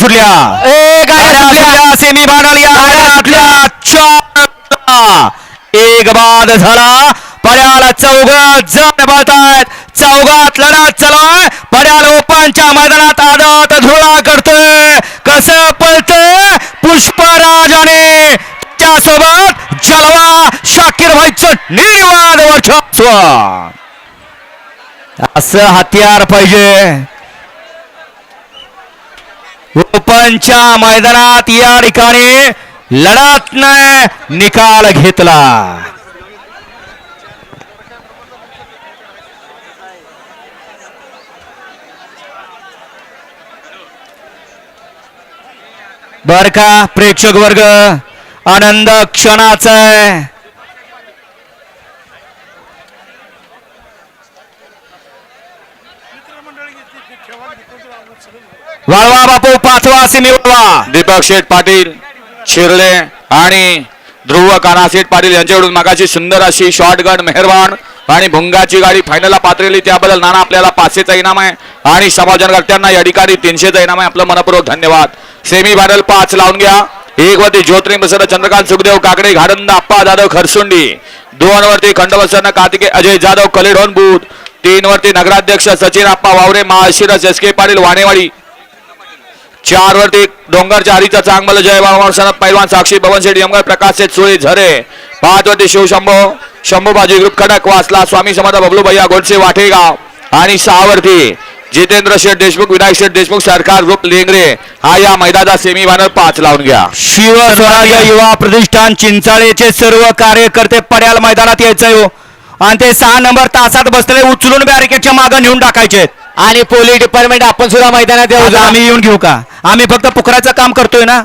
सुटल्या ए गाड्या. Semi final या चार एक बाद झाला. पड्याला चौघ जण पळतायत चौघात लढत चालू आहे पड्याल ओपनच्या मैदानात आदत धुळा करतोय. कसं पळतोय? पुष्पराजाने त्यासोबत जलवा शाकीर भाई चटणी वाद वर्चस्व असं हत्यार पाहिजे. ओपनच्या मैदानात या ठिकाणी लढत निकाल घेतला. बर का प्रेक्षक वर्ग आनंद क्षणाचा आहे. वाळवा बापू पाचवा सिमी दीपक शेठ पाटील शिरले आणि ध्रुव कानाशेठ पाटील यांच्याकडून मागाची सुंदर अशी शॉर्टगन मेहरवान आणि भुंगाची गाडी फायनलला पात्रली त्याबद्दल नाना आपल्याला पाचशेचा इनाम आहे आणि समाजनकर्त्यांना या ठिकाणी तीनशेचा इनाम आहे. आपलं मनपूर्वक धन्यवाद. सेमी फायनल पाच लावून घ्या. एक वरती ज्योतिर्लिंग प्रसन्न चंद्रकांत सुखदेव काकडे घाडंद आप्पा जाधव खरसुंडी. दोन वरती खंडवसन कार्तिके अजय जाधव कलेडोन बूथ. तीन वरती नगराध्यक्ष सचिन आप्पा वावरे महाशिरस एस के पाटील वाणेवाडी. चार वरती डोंगरच्या हरीचा चांगमल जय बाबा पैलवान साक्षी भवन शेठ यमगर प्रकाश शेठ सुळे झरे. पाच वरती शिवशंभो शंभूबाजी ग्रुप खडक वासला स्वामी समर्थ बबलू भैया गोडसे वाठेगाव. आणि सहा वरती जितेंद्र शेठ देशमुख विनायक शेठ देशमुख सरकार ग्रुप लेंगरे. हा या मैदानाचा सेमी फायनल पाच लावून घ्या. शिवस्वराज्य युवा प्रतिष्ठान चिंचाळेचे सर्व कार्यकर्ते पड्याल मैदानात यायचंय हो. आणि ते सहा नंबर तासात बसलेले उचलून बॅरिकेडच्या मागे नेऊन टाकायचे. आणि पोलीस डिपार्टमेंट आपण सुद्धा मैदानात येऊ आम्ही येऊन घेऊ का? आम्ही फक्त पुकराचं काम करतोय ना?